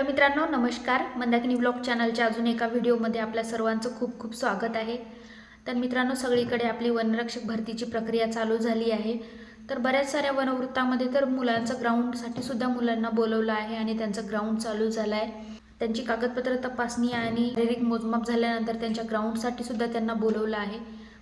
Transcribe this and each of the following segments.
Hello मित्रांनो नमस्कार. Mandakini blog चॅनलच्या अजून एका व्हिडिओमध्ये आपल्या सर्वांचं खूप खूप स्वागत आहे. तर मित्रांनो सगळीकडे आपली वनरक्षक भरतीची प्रक्रिया चालू झाली आहे. तर बऱ्याच साऱ्या वनवृत्तामध्ये तर मुलांचं ग्राउंडसाठी सुद्धा मुलांना बोलवलं आहे आणि त्यांचं ग्राउंड चालू झालं आहे त्यांची कागदपत्र तपासणी आणि शारीरिक मोजमाप झाल्यानंतर त्यांच्या ग्राउंडसाठी सुद्धा त्यांना बोलवलं आहे.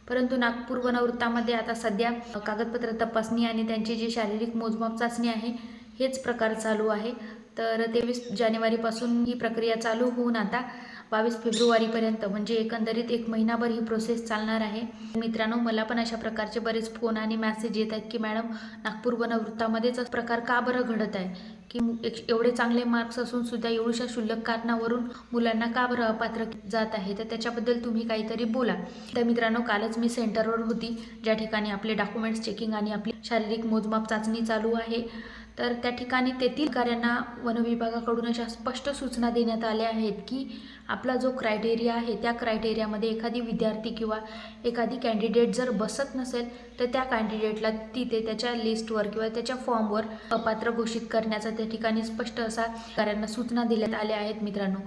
परंतु नागपूर वनवृत्तामध्ये आता सध्या कागदपत्र तपासणी आणि त्यांची जी शारीरिक मोजमाप चाचणी आहे हेच प्रकार चालू आहे. तर तेवीस जानेवारीपासून ही प्रक्रिया चालू होऊन आता बावीस फेब्रुवारीपर्यंत म्हणजे एकंदरीत एक महिनाभर ही प्रोसेस चालणार आहे. मित्रांनो मला पण अशा प्रकारचे बरेच फोन आणि मॅसेज येत आहेत की मॅडम नागपूर वनवृत्तामध्येच प्रकार का बरं घडत आहे? की एक- एवढे चांगले मार्क्स असून सुद्धा एवढ्याशा शुल्लक कारणावरून मुलांना का बरं अपात्र जात आहे? तर त्याच्याबद्दल तुम्ही काहीतरी बोला. तर मित्रांनो कालच मी सेंटरवर होती. ज्या ठिकाणी आपले डॉक्युमेंट्स चेकिंग आणि आपली शारीरिक मोजमाप चाचणी चालू आहे. तर त्या ठिकाणी तेथील कार्यांना वनविभागाकडून अशा स्पष्ट सूचना देण्यात आल्या आहेत की आपला जो क्रायटेरिया आहे त्या क्रायटेरियामध्ये एखादी विद्यार्थी किंवा एखादी कॅन्डिडेट जर बसत नसेल तर त्या कॅन्डिडेटला तिथे त्याच्या लिस्टवर किंवा त्याच्या फॉर्मवर अपात्र घोषित करण्याचा त्या ठिकाणी स्पष्ट असा कार्यांना सूचना देण्यात आल्या आहेत मित्रांनो.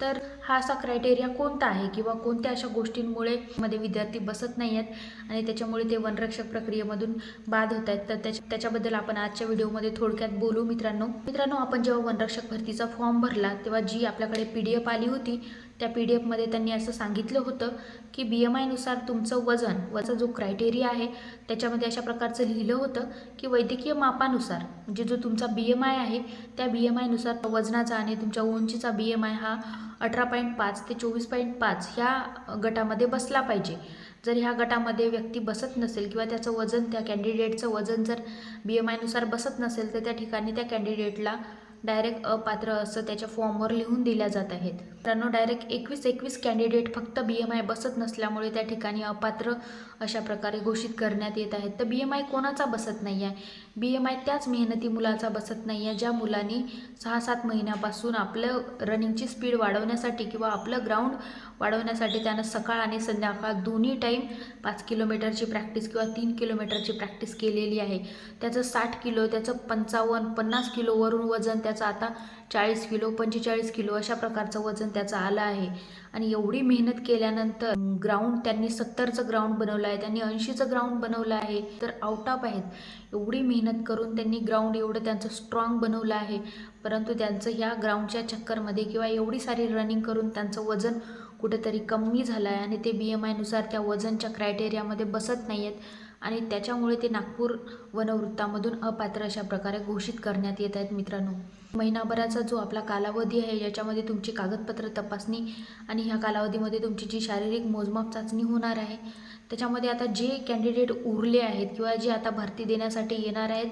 तर हा असा क्रायटेरिया कोणता आहे? किंवा कोणत्या अशा गोष्टींमुळे मध्ये विद्यार्थी बसत नाही आहेत आणि त्याच्यामुळे ते वनरक्षक प्रक्रियेमधून बाद होत आहेत? तर त्याच्या त्याच्याबद्दल आपण आजच्या व्हिडिओमध्ये थोडक्यात बोलू मित्रांनो. मित्रांनो आपण जेव्हा वनरक्षक भरतीचा फॉर्म भरला तेव्हा जी आपल्याकडे पी डी एफ आली होती त्या पी डी एफमध्ये त्यांनी असं सांगितलं होतं की बी एम आयनुसार तुमचं वजन वचा जो क्रायटेरिया आहे त्याच्यामध्ये अशा प्रकारचं लिहिलं होतं की वैद्यकीय मापानुसार म्हणजे जो तुमचा बी एम आय आहे त्या बी एम आयनुसार वजनाचा आणि तुमच्या उंचीचा बी एम आय हा अठरा पॉईंट पाच ते चोवीस पॉईंट पाच ह्या गटामध्ये बसला पाहिजे. जर ह्या गटामध्ये व्यक्ती बसत नसेल किंवा त्याचं वजन त्या कॅन्डिडेटचं वजन जर बी एम आयनुसार बसत नसेल तर त्या ठिकाणी त्या कॅन्डिडेटला डायरेक्ट अपात्र असं त्याच्या फॉर्मवर लिहून दिल्या जात आहेत. मित्रांनो डायरेक्ट एकवीस एकवीस कॅन्डिडेट फक्त बी एम आय बसत नसल्यामुळे त्या ठिकाणी अपात्र अशा प्रकारे घोषित करण्यात येत आहेत. तर बी एम आय कोणाचा बसत नाही आहे बी एम आय त्याच मेहनती मुलाचा बसत नाही आहे ज्या मुलांनी सहा सात महिन्यापासून आपलं रनिंगची स्पीड वाढवण्यासाठी किंवा आपलं ग्राउंड वाढवण्यासाठी त्यानं सकाळ आणि संध्याकाळ दोन्ही टाईम पाच किलोमीटरची प्रॅक्टिस किंवा तीन किलोमीटरची प्रॅक्टिस केलेली आहे. त्याचं साठ किलो त्याचं पंचावन्न पन्नास किलोवरून वजन त्याचं आता चाळीस किलो पंचेचाळीस किलो अशा प्रकारचं वजन त्याचं आलं आहे. आणि एवढी मेहनत केल्यानंतर ग्राउंड त्यांनी सत्तरचं ग्राउंड बनवलं आहे त्यांनी ऐंशीचं ग्राउंड बनवलं आहे. तर आउट ऑफ आहेत. एवढी मेहनत करून त्यांनी ग्राउंड एवढं त्यांचं स्ट्रॉंग बनवलं आहे. परंतु त्यांचं ह्या ग्राउंडच्या चक्करमध्ये किंवा एवढी सारी रनिंग करून त्यांचं वजन कुठंतरी कमी झालं आहे आणि ते बी एम आयनुसार त्या वजनच्या क्रायटेरियामध्ये बसत नाही आहेत आणि त्याच्यामुळे ते नागपूर वनवृत्तामधून अपात्र अशा प्रकारे घोषित करण्यात येत आहेत मित्रांनो. महिनाभराचा जो आपला कालावधी आहे याच्यामध्ये तुमची कागदपत्र तपासणी आणि ह्या कालावधीमध्ये तुमची जी शारीरिक मोजमाप चाचणी होणार आहे त्याच्यामध्ये आता जे कॅन्डिडेट उरले आहेत किंवा जे आता भरती देण्यासाठी येणार आहेत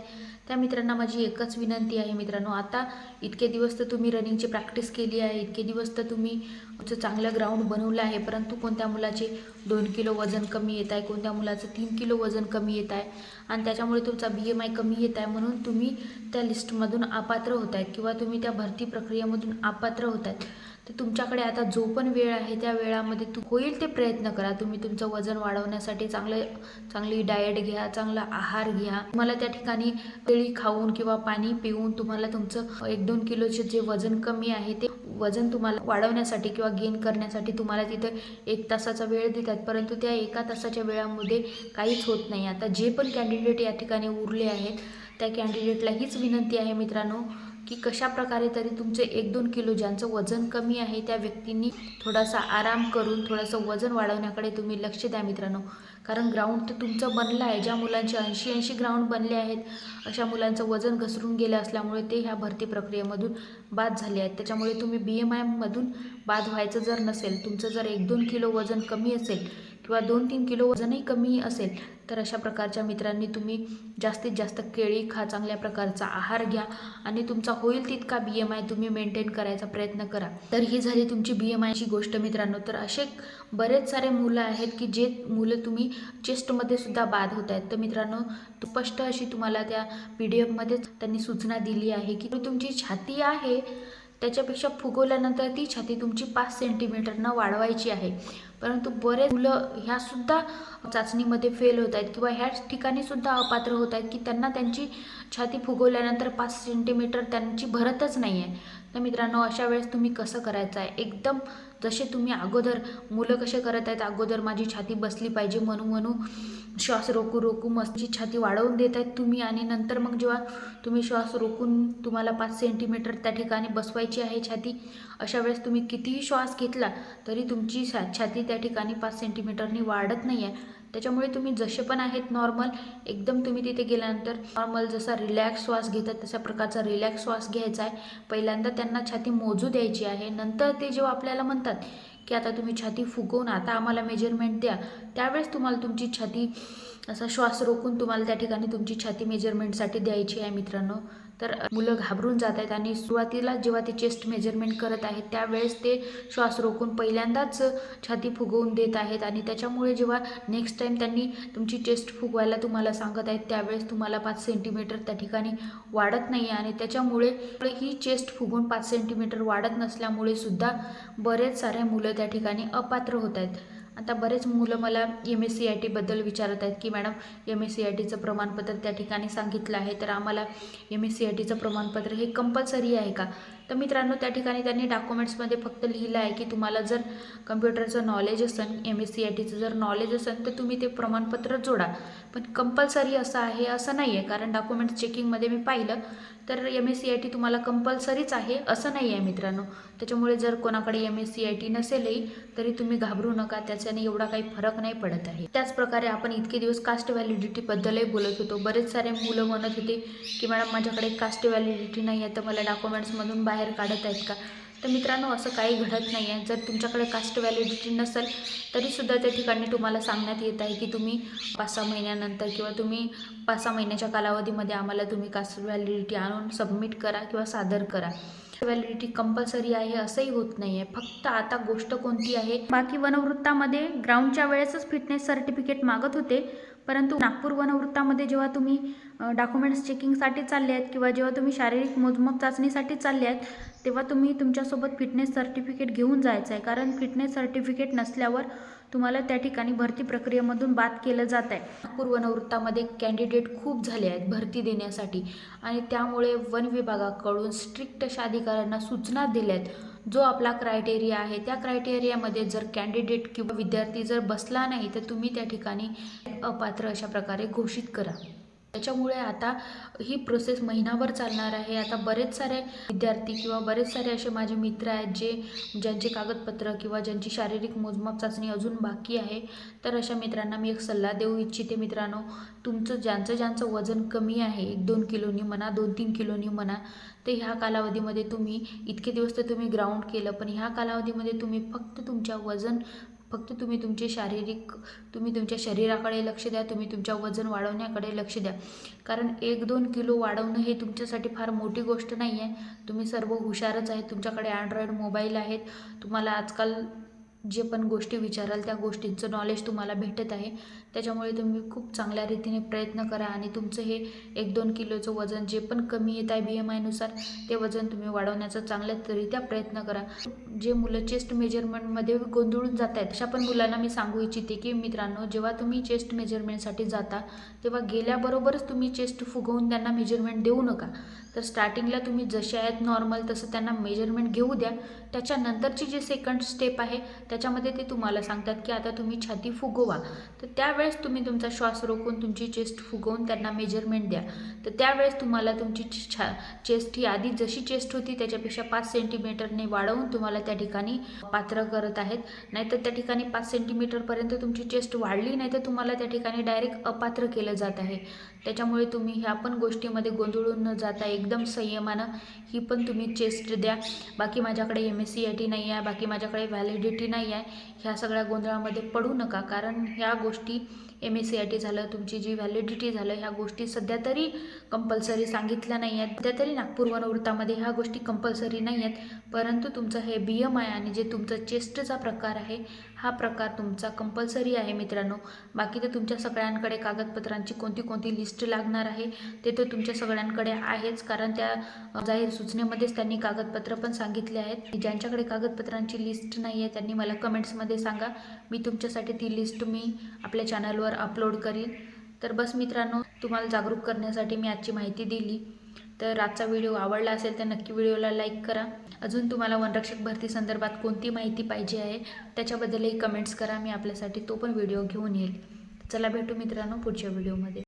त्या मित्रांना माझी एकच विनंती आहे मित्रांनो. आता इतके दिवस तर तुम्ही रनिंगची प्रॅक्टिस केली आहे इतके दिवस तर तुम्ही चांगलं ग्राउंड बनवलं आहे परंतु कोणत्या मुलाचे दोन किलो वजन कमी येत आहे कोणत्या मुलाचं तीन किलो वजन वजन कमी येत आहे. आणि त्याच्यामुळे तुमचा बी एम आय कमी येत आहे म्हणून तुम्ही त्या लिस्टमधून अपात्र होत आहेत किंवा तुम्ही त्या भरती प्रक्रियेमधून अपात्र होत आहेत. तर तुमच्याकडे आता जो पण वेळ आहे त्या वेळामध्ये तू होईल ते प्रयत्न करा. तुम्ही तुमचं वजन वाढवण्यासाठी चांगलं चांगली डाएट घ्या चांगला आहार घ्या. तुम्हाला त्या ठिकाणी केळी खाऊन किंवा पाणी पिऊन तुम्हाला तुमचं एक दोन किलोचे जे वजन कमी आहे ते वजन तुम्हाला वाढवण्यासाठी किंवा गेन करण्यासाठी तुम्हाला तिथे एक तासाचा वेळ देतात. परंतु त्या एका तासाच्या वेळामध्ये काहीच होत नाही. आता जे पण कॅन्डिडेट या ठिकाणी उरले आहेत. त्या कॅन्डिडेटला हीच विनंती आहे मित्रांनो की कशा प्रकारे तरी तुमचे एक दोन किलो ज्यांचं वजन कमी आहे त्या व्यक्तींनी थोडासा आराम करून थोडंसं वजन वाढवण्याकडे तुम्ही लक्ष द्या मित्रांनो. कारण ग्राउंड तर तुमचं बनलं आहे. ज्या मुलांचे ऐंशी ऐंशी ग्राउंड बनले आहेत अशा मुलांचं वजन घसरून गेलं असल्यामुळे ते ह्या भरती प्रक्रियेमधून बाद झाले आहेत. त्याच्यामुळे तुम्ही बी एम आयमधून बाद व्हायचं जर नसेल तुमचं जर एक दोन किलो वजन कमी असेल किंवा दोन तीन किलो वजनही कमी असेल तर अशा प्रकारच्या मित्रांनी तुम्ही जास्तीत जास्त केळी खा चांगल्या प्रकारचा आहार घ्या आणि तुमचा होईल तितका बी एम आय तुम्ही मेंटेन करायचा प्रयत्न करा. तर ही झाली तुमची बी एम आयची गोष्ट मित्रांनो. तर असे बरेच सारे मुलं आहेत की जे मुलं तुम्ही चेस्टमध्ये सुद्धा बाद होत आहेत. तर मित्रांनो स्पष्ट अशी तुम्हाला त्या पी डी एफमध्येच त्यांनी सूचना दिली आहे की तुमची छाती आहे त्याच्यापेक्षा फुगवल्यानंतर ती छाती तुमची पाच सेंटीमीटरनं वाढवायची आहे. परंतु बरेच मुलं ह्यासुद्धा चाचणीमध्ये फेल होत आहेत किंवा ह्या ठिकाणी सुद्धा अपात्र होत आहेत की त्यांना त्यांची छाती फुगवल्यानंतर पाच सेंटीमीटर त्यांची भरतच नाही आहे तर मित्रांनो अशा वेळेस तुम्ही कसं करायचं आहे? एकदम जसे तुम्ही अगोदर मुलं कसे करत आहेत अगोदर माझी छाती बसली पाहिजे म्हणू म्हणू श्वास रोकू रोकू मस्ती छाती वाढवून देत आहेत तुम्ही आणि नंतर मग जेव्हा तुम्ही श्वास रोखून तुम्हाला पाच सेंटीमीटर त्या ठिकाणी बसवायची आहे छाती अशा वेळेस तुम्ही कितीही श्वास घेतला तरी तुमची छा छाती त्या ठिकाणी पाच सेंटीमीटरनी वाढत नाही आहे त्याच्यामुळे तुम्ही जसे पण आहेत नॉर्मल एकदम तुम्ही तिथे गेल्यानंतर नॉर्मल जसा रिलॅक्स श्वास घेतात तशा प्रकारचा रिलॅक्स श्वास घ्यायचा आहे. पहिल्यांदा त्यांना छाती मोजू द्यायची आहे. नंतर ते जेव्हा आपल्याला म्हणतात की आता तुम्ही छाती फुगवून आता आम्हाला मेजरमेंट द्या त्यावेळेस तुम्हाला तुमची छाती असा श्वास रोखून तुम्हाला त्या ठिकाणी तुमची छाती मेजरमेंटसाठी द्यायची आहे मित्रांनो. तर मुलं घाबरून जात आहेत आणि सुरुवातीला जेव्हा ते चेस्ट मेजरमेंट करत आहेत त्यावेळेस ते श्वास रोखून पहिल्यांदाच छाती फुगवून देत आहेत आणि त्याच्यामुळे जेव्हा नेक्स्ट टाईम त्यांनी तुमची चेस्ट फुगवायला तुम्हाला सांगत आहेत त्यावेळेस तुम्हाला पाच सेंटीमीटर त्या ठिकाणी वाढत नाही आणि त्याच्यामुळे ही चेस्ट फुगून पाच सेंटीमीटर वाढत नसल्यामुळे सुद्धा बरेच सारे मुलं त्या ठिकाणी अपात्र होत आहेत. आता बरेच मुलं मला एम एस सी आय टीबद्दल विचारत आहेत की madam M S C I टीचं प्रमाणपत्र त्या ठिकाणी सांगितलं आहे तर आम्हाला एम एस सी आय टीचं प्रमाणपत्र हे कंपल्सरी आहे का? तर मित्रांनो त्या ठिकाणी त्यांनी डॉक्युमेंट्समध्ये फक्त लिहिलं आहे की तुम्हाला जर कम्प्युटरचं नॉलेज असेल एम एस सी आय टीचं जर नॉलेज असेल तर तुम्ही ते प्रमाणपत्र जोडा. पण कंपल्सरी असं आहे असं नाही आहे कारण डॉक्युमेंट चेकिंगमध्ये मी पाहिलं तर M S C I T तुम्हाला कंपल्सरीच आहे असं नाही आहे मित्रांनो. त्याच्यामुळे जर कोणाकडे M S C I T नसेलही तरी तुम्ही घाबरू नका त्याच्याने एवढा काही फरक नाही पडत आहे. त्याचप्रकारे आपण इतके दिवस कास्ट व्हॅलिडिटीबद्दलही बोलत होतो. बरेच सारे मुलं म्हणत होते की मॅडम माझ्याकडे कास्ट व्हॅलिडिटी नाही आहे तर मला डॉक्युमेंट्समधून बाहेर बाहेर काढत आहेत का? तर मित्रांनो असं काही घडत नाही आहे जर तुमच्याकडे कास्ट व्हॅलिडिटी नसेल तरीसुद्धा त्या ठिकाणी तुम्हाला सांगण्यात येत आहे की तुम्ही पाच सहा महिन्यानंतर किंवा तुम्ही पाच सहा महिन्याच्या कालावधीमध्ये आम्हाला तुम्ही कास्ट व्हॅलिडिटी आणून सबमिट करा किंवा सादर करा. व्हॅलिडिटी कंपल्सरी आहे असंही होत नाही आहे फक्त आता गोष्ट कोणती आहे? बाकी वनवृत्तामध्ये ग्राउंडच्या वेळेसच फिटनेस सर्टिफिकेट मागत होते. परंतु नागपूर वनवृत्तामध्ये जेव्हा तुम्ही डॉक्युमेंट्स चेकिंगसाठी चालले आहेत किंवा जेव्हा तुम्ही शारीरिक मोजमाप चाचणीसाठी चालले आहेत तेव्हा तुम्ही तुमच्यासोबत फिटनेस सर्टिफिकेट घेऊन जायचं आहे कारण फिटनेस सर्टिफिकेट नसल्यावर तुम्हाला त्या ठिकाणी भरती प्रक्रियेमधून बाद केलं जात आहे नागपूर वनवृत्तामध्ये कॅन्डिडेट खूप झाले आहेत भरती देण्यासाठी. आणि त्यामुळे वन विभागाकडून स्ट्रिक्ट अशा अधिकाऱ्यांना सूचना दिल्या आहेत जो आपला क्रायटेरिया आहे त्या क्रायटेरियामध्ये जर कॅन्डिडेट किंवा विद्यार्थी जर बसला नाही तर तुम्ही त्या ठिकाणी अपात्र अशा प्रकारे घोषित करा. त्याच्यामुळे आता ही प्रोसेस महिनाभर चालणार आहे. आता बरेच सारे विद्यार्थी किंवा बरेच सारे असे माझे मित्र आहेत जे ज्यांचे कागदपत्र किंवा ज्यांची शारीरिक मोजमाप चाचणी अजून बाकी आहे तर अशा मित्रांना मी एक सल्ला देऊ इच्छिते मित्रांनो. तुमचं ज्यांचं ज्यांचं वजन कमी आहे एक दोन किलोनी म्हणा दोन तीन किलोनी म्हणा ते ह्या कालावधीमध्ये तुम्ही इतके दिवस तर तुम्ही ग्राउंड केलं पण ह्या कालावधीमध्ये तुम्ही फक्त तुमच्या वजन फक्त तुम्ही तुमचे शारीरिक तुम्ही तुमच्या शरीराकडे लक्ष द्या तुम्ही तुमच्या वजन वाढवण्याकडे लक्ष द्या. कारण एक दोन किलो वाढवणं हे तुमच्यासाठी फार मोठी गोष्ट नाही आहे तुम्ही सर्व हुशारच आहेत तुमच्याकडे अँड्रॉईड मोबाईल आहेत. तुम्हाला आजकाल जे पण गोष्टी विचाराल त्या गोष्टींचं नॉलेज तुम्हाला भेटत आहे. त्याच्यामुळे तुम्ही खूप चांगल्या रीतीने प्रयत्न करा आणि तुमचं हे एक दोन किलोचं वजन जे पण कमी येत आहे बी एम आयनुसार ते वजन तुम्ही वाढवण्याचा चांगल्यारीत्या प्रयत्न करा. जे मुलं चेस्ट मेजरमेंटमध्ये गोंधळून जात आहेत अशा पण मुलांना मी सांगू इच्छिते की मित्रांनो जेव्हा तुम्ही चेस्ट मेजरमेंटसाठी जाता तेव्हा गेल्याबरोबरच तुम्ही चेस्ट फुगवून त्यांना मेजरमेंट देऊ नका. तर स्टार्टिंगला तुम्ही जसे आहेत नॉर्मल तसं त्यांना मेजरमेंट घेऊ द्या. त्याच्यानंतरची जी सेकंड स्टेप आहे त्याच्यामध्ये ते तुम्हाला सांगतात की आता तुम्ही छाती फुगवा. तर त्यावेळेस तुम्ही तुमचा श्वास रोखून तुमची चेस्ट फुगवून त्यांना मेजरमेंट द्या. तर त्यावेळेस तुम्हाला तुमची छा चेस्ट ही आधी जशी चेस्ट होती त्याच्यापेक्षा पाच सेंटीमीटरने वाढवून तुम्हाला त्या ठिकाणी पात्र करत आहेत. नाहीतर त्या ठिकाणी पाच सेंटीमीटरपर्यंत तुमची चेस्ट वाढली नाही तर तुम्हाला त्या ठिकाणी डायरेक्ट अपात्र केलं जात आहे. त्याच्यामुळे तुम्ही ह्या पण गोष्टीमध्ये गोंधळून न जाता एकदम संयमानं ही पण तुम्ही चेस्ट द्या. बाकी माझ्याकडे M S C I T नाही आहे बाकी माझ्याकडे व्हॅलिडिटी नाही आहे. ह्या सगळ्या गोंधळामध्ये पडू नका. कारण ह्या गोष्टी M S C I T झालं तुमची जी व्हॅलिडिटी झालं ह्या गोष्टी सध्या तरी कंपल्सरी सांगितल्या नाही आहेत. सध्या तरी नागपूर वनवृत्तामध्ये ह्या गोष्टी कंपल्सरी नाही आहेत. परंतु तुमचं हे बी एम आहे आणि जे तुमचं चेस्टचा प्रकार आहे हा प्रकार तुमचा कंपल्सरी आहे मित्रांनो. बाकी तर तुमच्या सगळ्यांकडे कागदपत्रांची कोणती कोणती लिस्ट लागणार आहे ते तर तुमच्या सगळ्यांकडे आहेच. कारण त्या जाहीर सूचनेमध्येच त्यांनी कागदपत्र पण सांगितले आहेत. ज्यांच्याकडे कागदपत्रांची लिस्ट नाही आहे त्यांनी मला कमेंट्समध्ये सांगा. मी तुमच्यासाठी ती लिस्ट मी आपल्या चॅनलवर अपलोड करीन. तर बस मित्रांनो तुम्हाला जागरूक करण्यासाठी मी आजची माहिती दिली. तर आजचा व्हिडिओ आवडला असेल तर नक्की व्हिडिओला लाईक करा. अजून तुम्हाला वनरक्षक भरती संदर्भात कोणती माहिती पाहिजे आहे त्याच्याबद्दलही कमेंट्स करा. मी आपल्यासाठी तो पण व्हिडिओ घेऊन येईल. चला भेटू मित्रांनो पुढच्या व्हिडिओमध्ये.